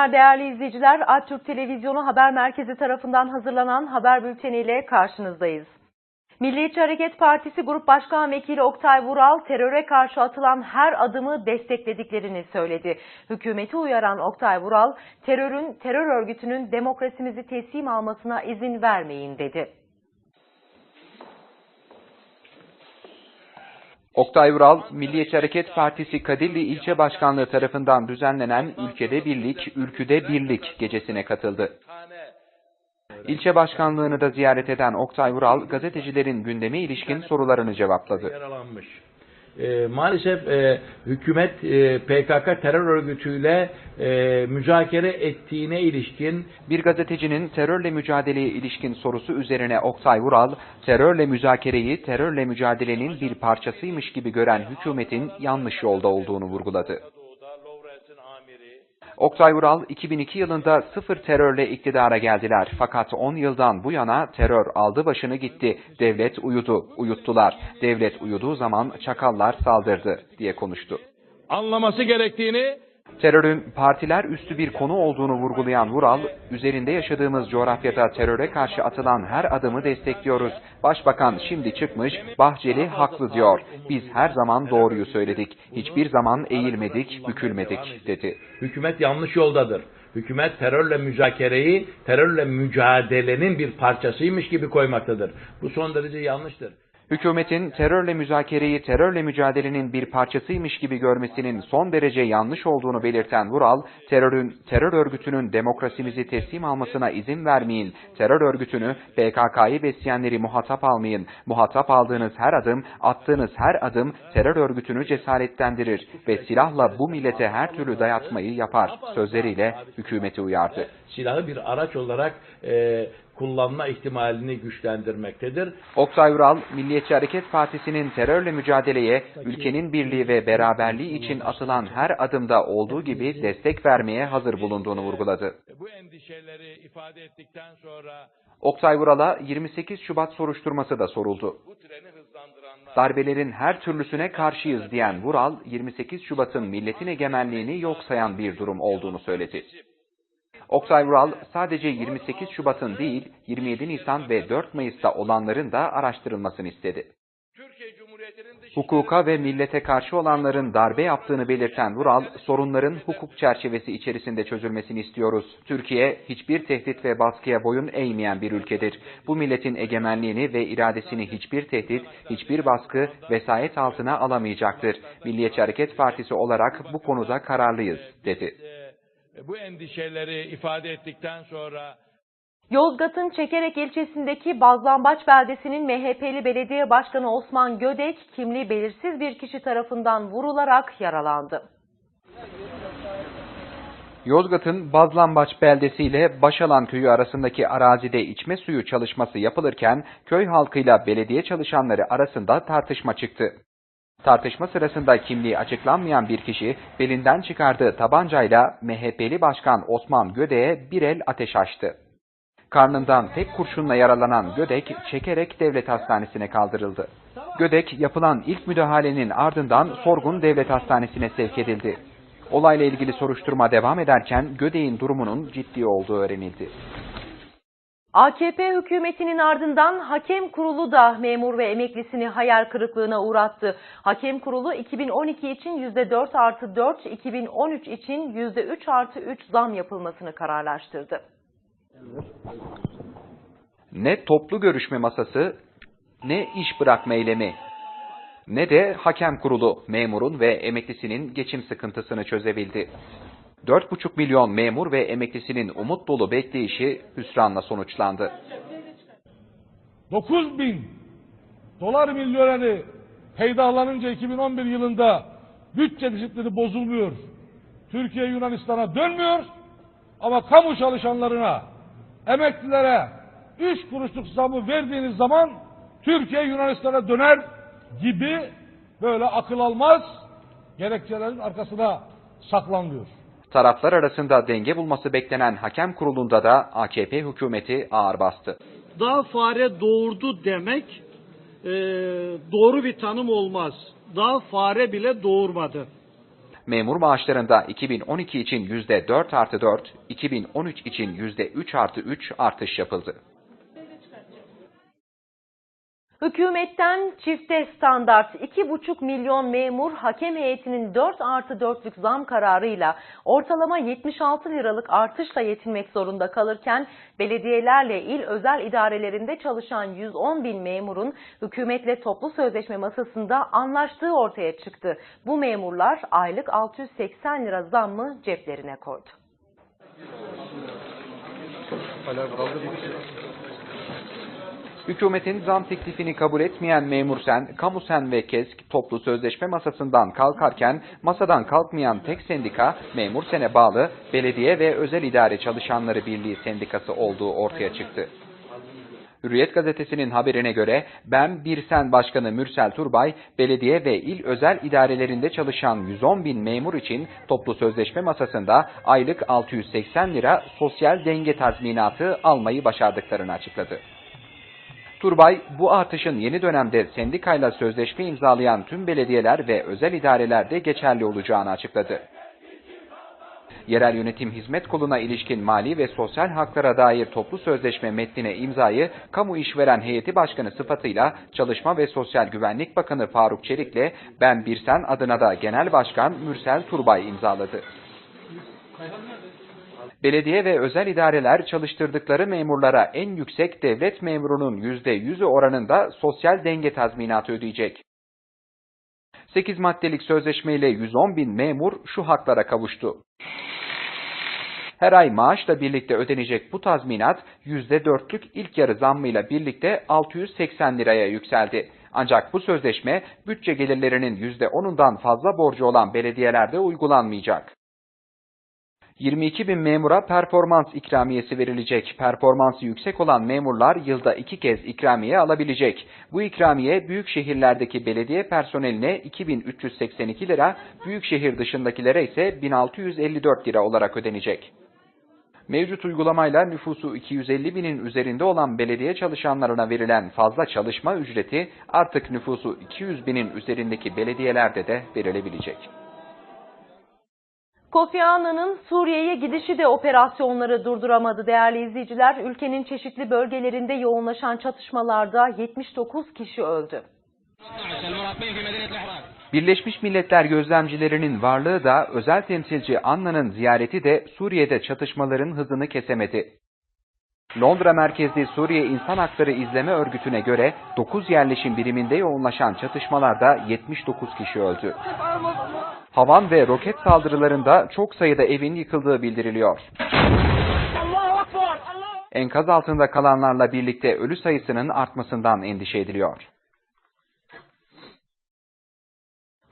günler değerli izleyiciler. Aktürk Televizyonu Haber Merkezi tarafından hazırlanan haber bülteniyle karşınızdayız. Milliyetçi Hareket Partisi Grup Başkan Vekili Oktay Vural teröre karşı atılan her adımı desteklediklerini söyledi. Hükümeti uyaran Oktay Vural, terörün, terör örgütünün demokrasimizi teslim almasına izin vermeyin dedi. Oktay Vural, Milliyetçi Hareket Partisi Kadirli İlçe Başkanlığı tarafından düzenlenen Ülkede Birlik, Ülküde Birlik gecesine katıldı. İlçe başkanlığını da ziyaret eden Oktay Vural, gazetecilerin gündeme ilişkin sorularını cevapladı. E, maalesef e, hükümet e, PKK terör örgütüyle e, müzakere ettiğine ilişkin Bir gazetecinin terörle mücadeleye ilişkin sorusu üzerine Oktay Vural, terörle müzakereyi terörle mücadelenin bir parçasıymış gibi gören hükümetin yanlış yolda olduğunu vurguladı. Oktay Vural, 2002 yılında sıfır terörle iktidara geldiler. Fakat 10 yıldan bu yana terör aldı başını gitti. Devlet uyudu, uyuttular. Devlet uyuduğu zaman çakallar saldırdı diye konuştu. anlaması gerektiğini Terörün partiler üstü bir konu olduğunu vurgulayan Vural, üzerinde yaşadığımız coğrafyada teröre karşı atılan her adımı destekliyoruz. Başbakan şimdi çıkmış, Bahçeli haklı diyor. Biz her zaman doğruyu söyledik. Hiçbir zaman eğilmedik, bükülmedik dedi. hükümet yanlış yoldadır. Hükümet terörle müzakereyi terörle mücadelenin bir parçasıymış gibi koymaktadır. Bu son derece yanlıştır. Hükümetin terörle müzakereyi terörle mücadelenin bir parçasıymış gibi görmesinin son derece yanlış olduğunu belirten Vural, terörün, terör örgütünün demokrasimizi teslim almasına izin vermeyin, terör örgütünü, PKK'yı besleyenleri muhatap almayın, muhatap aldığınız her adım, attığınız her adım terör örgütünü cesaretlendirir ve silahla bu millete her türlü dayatmayı yapar sözleriyle hükümeti uyardı. Silahı bir araç olarak e, kullanma ihtimalini güçlendirmektedir. Oktay Vural, Milliyetçi Hareket Partisi'nin terörle mücadeleye, ülkenin birliği ve beraberliği için atılan her adımda olduğu gibi destek vermeye hazır bulunduğunu vurguladı. bu endişeleri ifade ettikten sonra Oktay Vural'a 28 Şubat soruşturması da soruldu. Darbelerin her türlüsüne karşıyız diyen Vural, 28 Şubat'ın milletin egemenliğini yok sayan bir durum olduğunu söyledi. Oktay Vural, sadece 28 Şubat'ın değil, 27 Nisan ve 4 Mayıs'ta olanların da araştırılmasını istedi. Hukuka ve millete karşı olanların darbe yaptığını belirten Vural, sorunların hukuk çerçevesi içerisinde çözülmesini istiyoruz. Türkiye, hiçbir tehdit ve baskıya boyun eğmeyen bir ülkedir. Bu milletin egemenliğini ve iradesini hiçbir tehdit, hiçbir baskı vesayet altına alamayacaktır. Milliyetçi Hareket Partisi olarak bu konuda kararlıyız, dedi. E, bu endişeleri ifade ettikten sonra Yozgat'ın Çekerek ilçesindeki Bazlambaç beldesinin MHP'li belediye başkanı Osman Gödek kimliği belirsiz bir kişi tarafından vurularak yaralandı. Yozgat'ın Bazlambaç beldesi ile Başalan köyü arasındaki arazide içme suyu çalışması yapılırken köy halkıyla belediye çalışanları arasında tartışma çıktı. Tartışma sırasında kimliği açıklanmayan bir kişi belinden çıkardığı tabancayla MHP'li başkan Osman Gödek'e bir el ateş açtı. Karnından tek kurşunla yaralanan Gödek çekerek devlet hastanesine kaldırıldı. Gödek yapılan ilk müdahalenin ardından Sorgun Devlet Hastanesi'ne sevk edildi. Olayla ilgili soruşturma devam ederken Gödek'in durumunun ciddi olduğu öğrenildi. AKP hükümetinin ardından hakem kurulu da memur ve emeklisini hayal kırıklığına uğrattı. Hakem kurulu 2012 için %4 artı 4, 2013 için %3 artı 3 zam yapılmasını kararlaştırdı. Ne toplu görüşme masası, ne iş bırakma eylemi, ne de hakem kurulu memurun ve emeklisinin geçim sıkıntısını çözebildi. 4,5 milyon memur ve emeklisinin umut dolu bekleyişi hüsranla sonuçlandı. 9 bin dolar milyoneri peydahlanınca 2011 yılında bütçe disiplini bozulmuyor. Türkiye Yunanistan'a dönmüyor ama kamu çalışanlarına, emeklilere 3 kuruşluk zamı verdiğiniz zaman Türkiye Yunanistan'a döner gibi böyle akıl almaz gerekçelerin arkasına saklanıyor. Taraflar arasında denge bulması beklenen hakem kurulunda da AKP hükümeti ağır bastı. daha fare doğurdu demek e, doğru bir tanım olmaz. Daha fare bile doğurmadı. Memur maaşlarında 2012 için %4 artı 4, 2013 için %3 artı 3 artış yapıldı. Hükümetten çifte standart 2,5 milyon memur hakem heyetinin 4 artı 4'lük zam kararıyla ortalama 76 liralık artışla yetinmek zorunda kalırken belediyelerle il özel idarelerinde çalışan 110 bin memurun hükümetle toplu sözleşme masasında anlaştığı ortaya çıktı. Bu memurlar aylık 680 lira zammı ceplerine koydu. Hükümetin zam teklifini kabul etmeyen Memur Sen, Kamu Sen ve KESK toplu sözleşme masasından kalkarken masadan kalkmayan tek sendika Memur Sen'e bağlı Belediye ve Özel İdare Çalışanları Birliği Sendikası olduğu ortaya çıktı. Hürriyet gazetesinin haberine göre BEM Birsen Başkanı Mürsel Turbay, belediye ve il özel idarelerinde çalışan 110 bin memur için toplu sözleşme masasında aylık 680 lira sosyal denge tazminatı almayı başardıklarını açıkladı. Turbay, bu artışın yeni dönemde sendikayla sözleşme imzalayan tüm belediyeler ve özel idarelerde geçerli olacağını açıkladı. Yerel Yönetim Hizmet Kolu'na ilişkin mali ve sosyal haklara dair toplu sözleşme metnine imzayı Kamu İşveren Heyeti Başkanı sıfatıyla Çalışma ve Sosyal Güvenlik Bakanı Faruk Çelik'le Ben Birsen adına da Genel Başkan Mürsel Turbay imzaladı. Belediye ve özel idareler çalıştırdıkları memurlara en yüksek devlet memurunun %100'ü oranında sosyal denge tazminatı ödeyecek. 8 maddelik sözleşmeyle 110 bin memur şu haklara kavuştu. Her ay maaşla birlikte ödenecek bu tazminat %4'lük ilk yarı zammıyla birlikte 680 liraya yükseldi. Ancak bu sözleşme bütçe gelirlerinin %10'undan fazla borcu olan belediyelerde uygulanmayacak. 22 bin memura performans ikramiyesi verilecek. Performansı yüksek olan memurlar yılda iki kez ikramiye alabilecek. Bu ikramiye büyük şehirlerdeki belediye personeline 2382 lira, büyük şehir dışındakilere ise 1654 lira olarak ödenecek. Mevcut uygulamayla nüfusu 250 binin üzerinde olan belediye çalışanlarına verilen fazla çalışma ücreti artık nüfusu 200 binin üzerindeki belediyelerde de verilebilecek. Kofi Annan'ın Suriye'ye gidişi de operasyonları durduramadı değerli izleyiciler. Ülkenin çeşitli bölgelerinde yoğunlaşan çatışmalarda 79 kişi öldü. Birleşmiş Milletler gözlemcilerinin varlığı da özel temsilci Anna'nın ziyareti de Suriye'de çatışmaların hızını kesemedi. Londra merkezli Suriye İnsan Hakları İzleme Örgütü'ne göre 9 yerleşim biriminde yoğunlaşan çatışmalarda 79 kişi öldü. Havan ve roket saldırılarında çok sayıda evin yıkıldığı bildiriliyor. Enkaz altında kalanlarla birlikte ölü sayısının artmasından endişe ediliyor.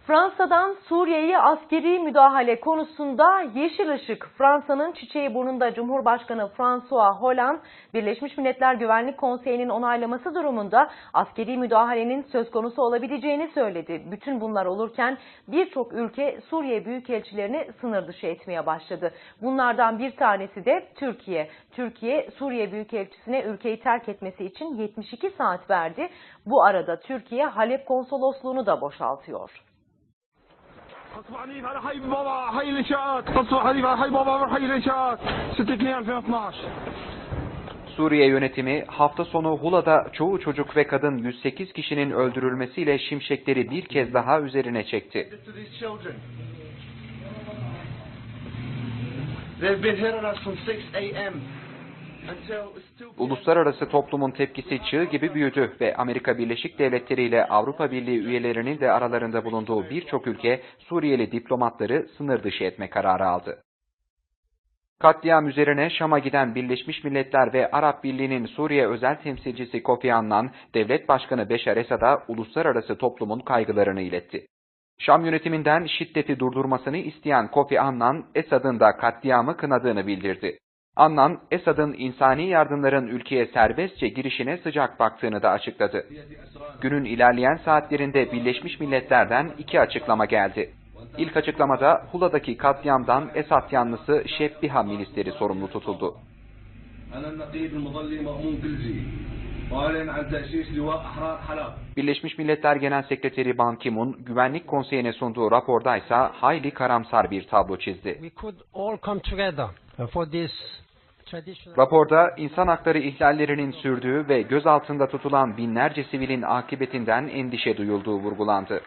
Fransa'dan Suriye'ye askeri müdahale konusunda yeşil ışık. Fransa'nın çiçeği burnunda Cumhurbaşkanı François Hollande, Birleşmiş Milletler Güvenlik Konseyi'nin onaylaması durumunda askeri müdahalenin söz konusu olabileceğini söyledi. Bütün bunlar olurken birçok ülke Suriye büyükelçilerini sınır dışı etmeye başladı. Bunlardan bir tanesi de Türkiye. Türkiye, Suriye Büyükelçisine ülkeyi terk etmesi için 72 saat verdi. Bu arada Türkiye Halep konsolosluğunu da boşaltıyor. قصف عنيف على حي بابا حي الانشاءات قصف عنيف على حي بابا حي الانشاءات 6 2 2012 Suriye yönetimi hafta sonu Hula'da çoğu çocuk ve kadın 108 kişinin öldürülmesiyle şimşekleri bir kez daha üzerine çekti. to these children. They've been hitting us from 6 a.m. Uluslararası toplumun tepkisi çığ gibi büyüdü ve Amerika Birleşik Devletleri ile Avrupa Birliği üyelerinin de aralarında bulunduğu birçok ülke Suriyeli diplomatları sınır dışı etme kararı aldı. Katliam üzerine Şam'a giden Birleşmiş Milletler ve Arap Birliği'nin Suriye özel temsilcisi Kofi Annan, Devlet Başkanı Beşar Esad'a uluslararası toplumun kaygılarını iletti. Şam yönetiminden şiddeti durdurmasını isteyen Kofi Annan, Esad'ın da katliamı kınadığını bildirdi. Annan, Esad'ın insani yardımların ülkeye serbestçe girişine sıcak baktığını da açıkladı. Günün ilerleyen saatlerinde Birleşmiş Milletler'den iki açıklama geldi. İlk açıklamada Hula'daki katliamdan Esad yanlısı Şebbiha milisleri sorumlu tutuldu. Birleşmiş Milletler Genel Sekreteri Ban Ki-moon, Güvenlik Konseyi'ne sunduğu raporda ise hayli karamsar bir tablo çizdi. Raporda insan hakları ihlallerinin sürdüğü ve gözaltında tutulan binlerce sivilin akıbetinden endişe duyulduğu vurgulandı.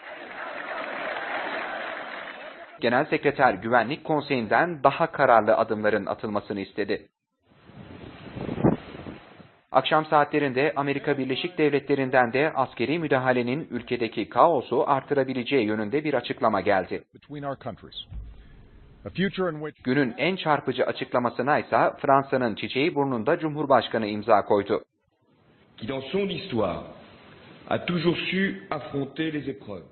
Genel Sekreter Güvenlik Konseyi'nden daha kararlı adımların atılmasını istedi. Akşam saatlerinde Amerika Birleşik Devletleri'nden de askeri müdahalenin ülkedeki kaosu artırabileceği yönünde bir açıklama geldi. Günün en çarpıcı açıklamasına ise Fransa'nın çiçeği burnunda Cumhurbaşkanı imza koydu. qui dans son histoire a toujours su affronter les épreuves.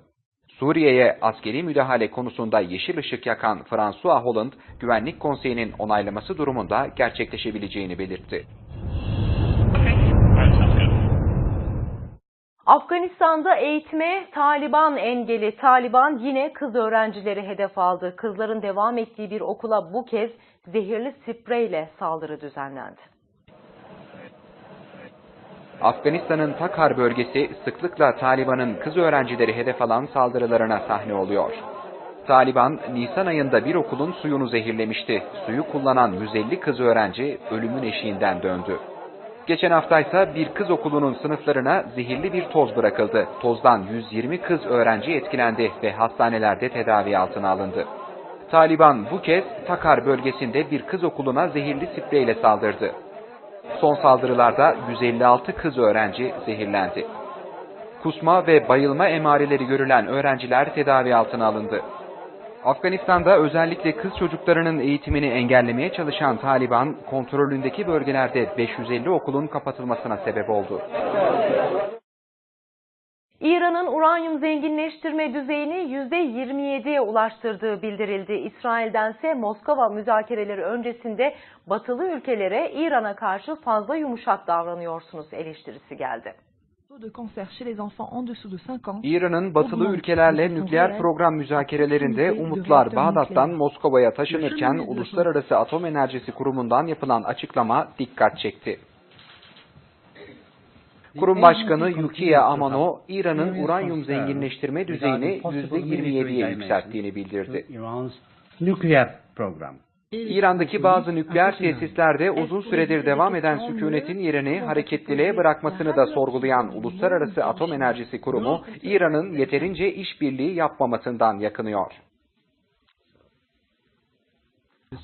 Suriye'ye askeri müdahale konusunda yeşil ışık yakan François Hollande, Güvenlik Konseyi'nin onaylaması durumunda gerçekleşebileceğini belirtti. Afganistan'da eğitime Taliban engeli. Taliban yine kız öğrencileri hedef aldı. Kızların devam ettiği bir okula bu kez zehirli spreyle saldırı düzenlendi. Afganistan'ın Takhar bölgesi sıklıkla Taliban'ın kız öğrencileri hedef alan saldırılarına sahne oluyor. Taliban, Nisan ayında bir okulun suyunu zehirlemişti. Suyu kullanan 150 kız öğrenci ölümün eşiğinden döndü. Geçen hafta ise bir kız okulunun sınıflarına zehirli bir toz bırakıldı. Tozdan 120 kız öğrenci etkilendi ve hastanelerde tedavi altına alındı. Taliban bu kez Takar bölgesinde bir kız okuluna zehirli spreyle saldırdı. Son saldırılarda 156 kız öğrenci zehirlendi. Kusma ve bayılma emareleri görülen öğrenciler tedavi altına alındı. Afganistan'da özellikle kız çocuklarının eğitimini engellemeye çalışan Taliban, kontrolündeki bölgelerde 550 okulun kapatılmasına sebep oldu. İran'ın uranyum zenginleştirme düzeyini %27'ye ulaştırdığı bildirildi. İsrail'dense Moskova müzakereleri öncesinde batılı ülkelere İran'a karşı fazla yumuşak davranıyorsunuz eleştirisi geldi. De cancer chez les enfants en dessous de 5 ans. İran'ın batılı ülkelerle nükleer program müzakerelerinde umutlar Bağdat'tan Moskova'ya taşınırken Uluslararası Atom Enerjisi Kurumu'ndan yapılan açıklama dikkat çekti. Kurum Başkanı Yukiye Amano, İran'ın uranyum zenginleştirme düzeyini %27'ye yükselttiğini bildirdi. nuclear program. İran'daki bazı nükleer tesislerde uzun süredir devam eden sükunetin yerini hareketliliğe bırakmasını da sorgulayan Uluslararası Atom Enerjisi Kurumu, İran'ın yeterince işbirliği yapmamasından yakınıyor.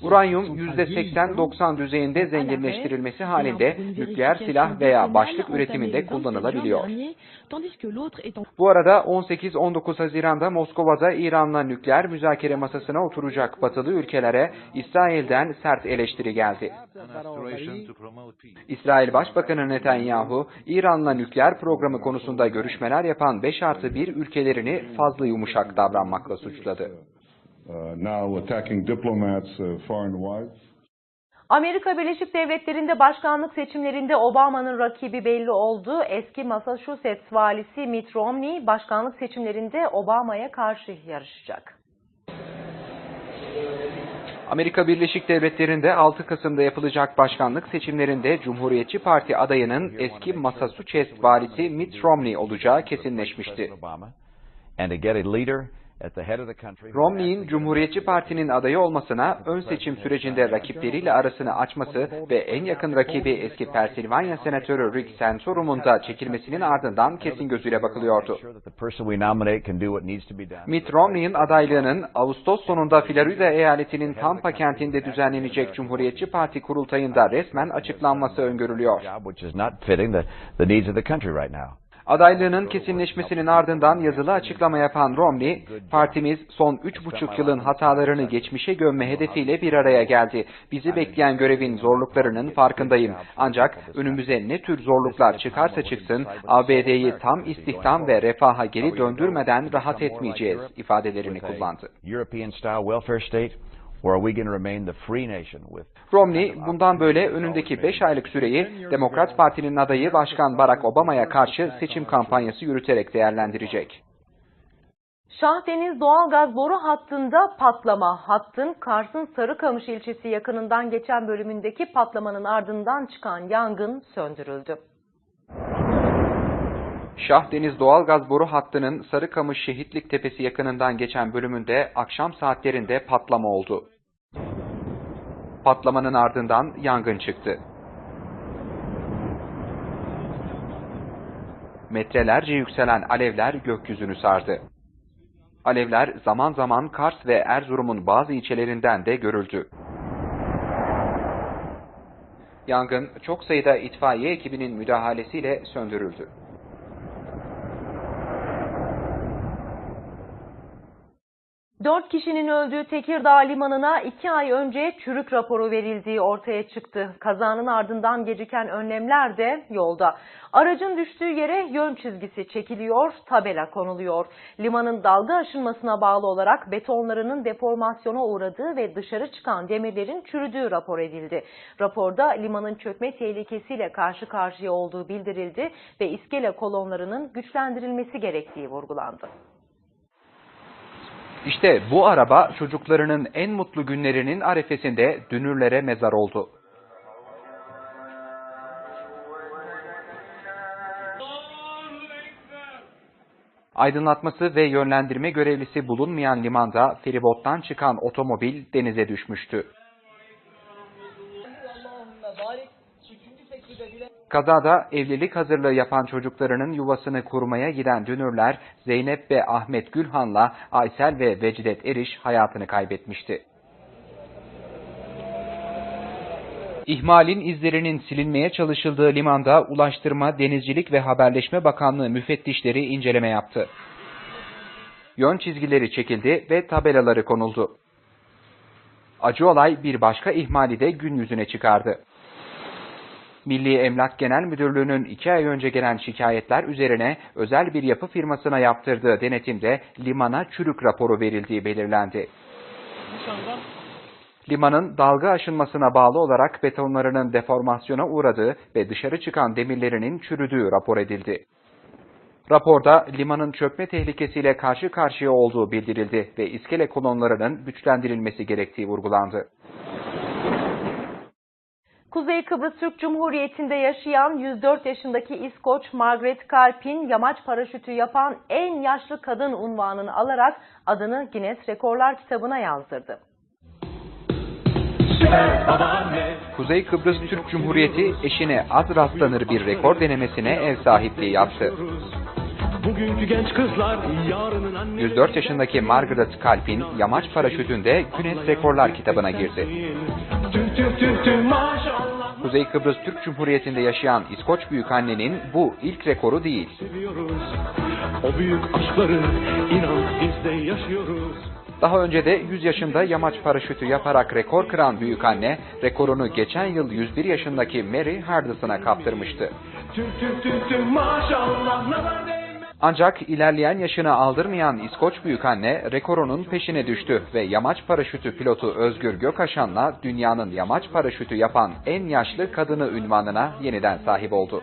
Uranyum %80-90 düzeyinde zenginleştirilmesi halinde nükleer silah veya başlık üretiminde kullanılabiliyor. Bu arada 18-19 Haziran'da Moskova'da İran'la nükleer müzakere masasına oturacak batılı ülkelere İsrail'den sert eleştiri geldi. İsrail Başbakanı Netanyahu, İran'la nükleer programı konusunda görüşmeler yapan 5 artı 1 ülkelerini fazla yumuşak davranmakla suçladı. Now attacking diplomats uh, far and wide. Amerika Birleşik Devletleri'nde başkanlık seçimlerinde Obama'nın rakibi belli oldu. Eski Massachusetts valisi Mitt Romney başkanlık seçimlerinde Obama'ya karşı yarışacak. Amerika Birleşik Devletleri'nde 6 Kasım'da yapılacak başkanlık seçimlerinde Cumhuriyetçi Parti adayının eski Massachusetts valisi Mitt Romney olacağı kesinleşmişti. Romney'in Cumhuriyetçi Parti'nin adayı olmasına ön seçim sürecinde rakipleriyle arasını açması ve en yakın rakibi eski Pensilvanya Senatörü Rick Santorum'un da çekilmesinin ardından kesin gözüyle bakılıyordu. Mitt Romney'in adaylığının Ağustos sonunda Florida eyaletinin Tampa kentinde düzenlenecek Cumhuriyetçi Parti kurultayında resmen açıklanması öngörülüyor. Adaylığının kesinleşmesinin ardından yazılı açıklama yapan Romney, partimiz son üç buçuk yılın hatalarını geçmişe gömme hedefiyle bir araya geldi. Bizi bekleyen görevin zorluklarının farkındayım. Ancak önümüze ne tür zorluklar çıkarsa çıksın, ABD'yi tam istihdam ve refaha geri döndürmeden rahat etmeyeceğiz ifadelerini kullandı. Romney bundan böyle önündeki 5 aylık süreyi Demokrat Parti'nin adayı Başkan Barack Obama'ya karşı seçim kampanyası yürüterek değerlendirecek. Şahdeniz doğalgaz boru hattında patlama. Hattın Kars'ın Sarıkamış ilçesi yakınından geçen bölümündeki patlamanın ardından çıkan yangın söndürüldü. Şah Deniz doğalgaz boru hattının Sarıkamış Şehitlik Tepesi yakınından geçen bölümünde akşam saatlerinde patlama oldu. Patlamanın ardından yangın çıktı. Metrelerce yükselen alevler gökyüzünü sardı. Alevler zaman zaman Kars ve Erzurum'un bazı ilçelerinden de görüldü. Yangın çok sayıda itfaiye ekibinin müdahalesiyle söndürüldü. Dört kişinin öldüğü Tekirdağ Limanı'na iki ay önce çürük raporu verildiği ortaya çıktı. Kazanın ardından geciken önlemler de yolda. Aracın düştüğü yere yön çizgisi çekiliyor, tabela konuluyor. Limanın dalga aşınmasına bağlı olarak betonlarının deformasyona uğradığı ve dışarı çıkan demirlerin çürüdüğü rapor edildi. Raporda limanın çökme tehlikesiyle karşı karşıya olduğu bildirildi ve iskele kolonlarının güçlendirilmesi gerektiği vurgulandı. İşte bu araba çocuklarının en mutlu günlerinin arefesinde dünürlere mezar oldu. Aydınlatması ve yönlendirme görevlisi bulunmayan limanda feribottan çıkan otomobil denize düşmüştü. Kazada evlilik hazırlığı yapan çocuklarının yuvasını kurmaya giden dünürler Zeynep ve Ahmet Gülhan'la Aysel ve Vecidet Eriş hayatını kaybetmişti. İhmalin izlerinin silinmeye çalışıldığı limanda Ulaştırma, Denizcilik ve Haberleşme Bakanlığı müfettişleri inceleme yaptı. Yön çizgileri çekildi ve tabelaları konuldu. Acı olay bir başka ihmali de gün yüzüne çıkardı. Milli Emlak Genel Müdürlüğü'nün iki ay önce gelen şikayetler üzerine özel bir yapı firmasına yaptırdığı denetimde limana çürük raporu verildiği belirlendi. Limanın dalga aşınmasına bağlı olarak betonlarının deformasyona uğradığı ve dışarı çıkan demirlerinin çürüdüğü rapor edildi. Raporda limanın çökme tehlikesiyle karşı karşıya olduğu bildirildi ve iskele kolonlarının güçlendirilmesi gerektiği vurgulandı. Kuzey Kıbrıs Türk Cumhuriyeti'nde yaşayan 104 yaşındaki İskoç Margaret Kalpin yamaç paraşütü yapan en yaşlı kadın unvanını alarak adını Guinness Rekorlar kitabına yazdırdı. Kuzey Kıbrıs Türk Cumhuriyeti eşine az rastlanır bir rekor denemesine ev sahipliği yaptı. Bugünkü genç kızlar yarının annesi 104 yaşındaki Margaret Kalpin yamaç paraşütünde Guinness Rekorlar kitabına girdi. Tüm tüm tüm tüm maşallah Kuzey Kıbrıs Türk Cumhuriyeti'nde yaşayan İskoç büyükannenin bu ilk rekoru değil. O büyük aşkları inan biz de yaşıyoruz. Daha önce de 100 yaşında yamaç paraşütü yaparak rekor kıran büyükanne, rekorunu geçen yıl 101 yaşındaki Mary Hardison'a kaptırmıştı. Tüm tüm tüm tüm maşallah. Ancak ilerleyen yaşını aldırmayan İskoç büyükanne rekorunun peşine düştü ve yamaç paraşütü pilotu Özgür Gökaşan'la dünyanın yamaç paraşütü yapan en yaşlı kadını ünvanına yeniden sahip oldu.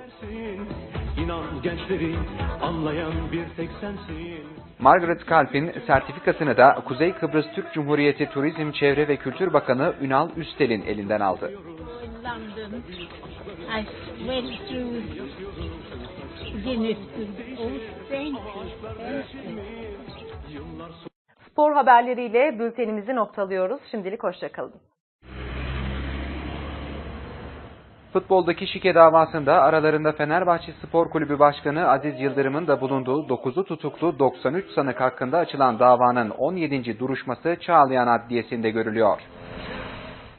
Margaret Kalp'in sertifikasını da Kuzey Kıbrıs Türk Cumhuriyeti Turizm Çevre ve Kültür Bakanı Ünal Üstel'in elinden aldı. Spor haberleriyle bültenimizi noktalıyoruz. Şimdilik hoşçakalın. Futboldaki şike davasında aralarında Fenerbahçe Spor Kulübü Başkanı Aziz Yıldırım'ın da bulunduğu 9'u tutuklu 93 sanık hakkında açılan davanın 17. duruşması Çağlayan Adliyesi'nde görülüyor.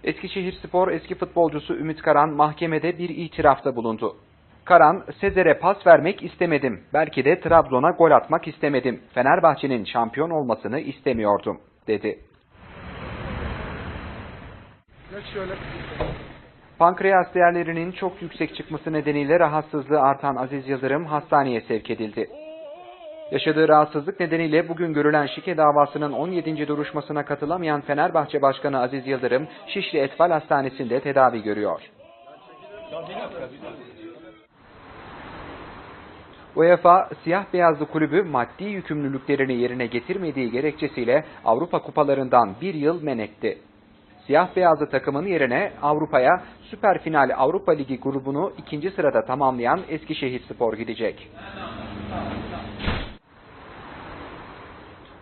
Eskişehir Spor eski futbolcusu Ümit Karan mahkemede bir itirafta bulundu. Karan, Sezer'e pas vermek istemedim. Belki de Trabzon'a gol atmak istemedim. Fenerbahçe'nin şampiyon olmasını istemiyordum, dedi. Geç şöyle. Pankreas değerlerinin çok yüksek çıkması nedeniyle rahatsızlığı artan Aziz Yıldırım hastaneye sevk edildi. Yaşadığı rahatsızlık nedeniyle bugün görülen şike davasının 17. duruşmasına katılamayan Fenerbahçe Başkanı Aziz Yıldırım, Şişli Etfal Hastanesi'nde tedavi görüyor. UEFA, siyah beyazlı kulübü maddi yükümlülüklerini yerine getirmediği gerekçesiyle Avrupa kupalarından bir yıl men etti. Siyah beyazlı takımın yerine Avrupa'ya süper final Avrupa Ligi grubunu ikinci sırada tamamlayan Eskişehir Spor gidecek.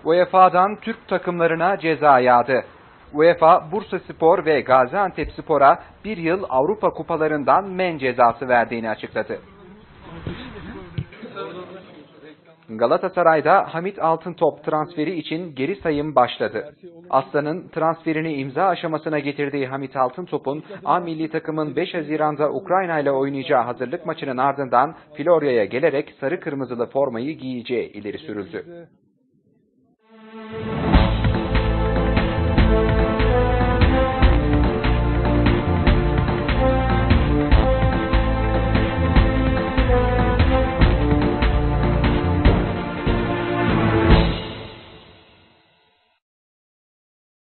UEFA'dan Türk takımlarına ceza yağdı. UEFA, Bursa Spor ve Gaziantep Spor'a bir yıl Avrupa kupalarından men cezası verdiğini açıkladı. Galatasaray'da Hamit Altıntop transferi için geri sayım başladı. Aslan'ın transferini imza aşamasına getirdiği Hamit Altıntop'un A milli takımın 5 Haziran'da Ukrayna ile oynayacağı hazırlık maçının ardından Florya'ya gelerek sarı kırmızılı formayı giyeceği ileri sürüldü.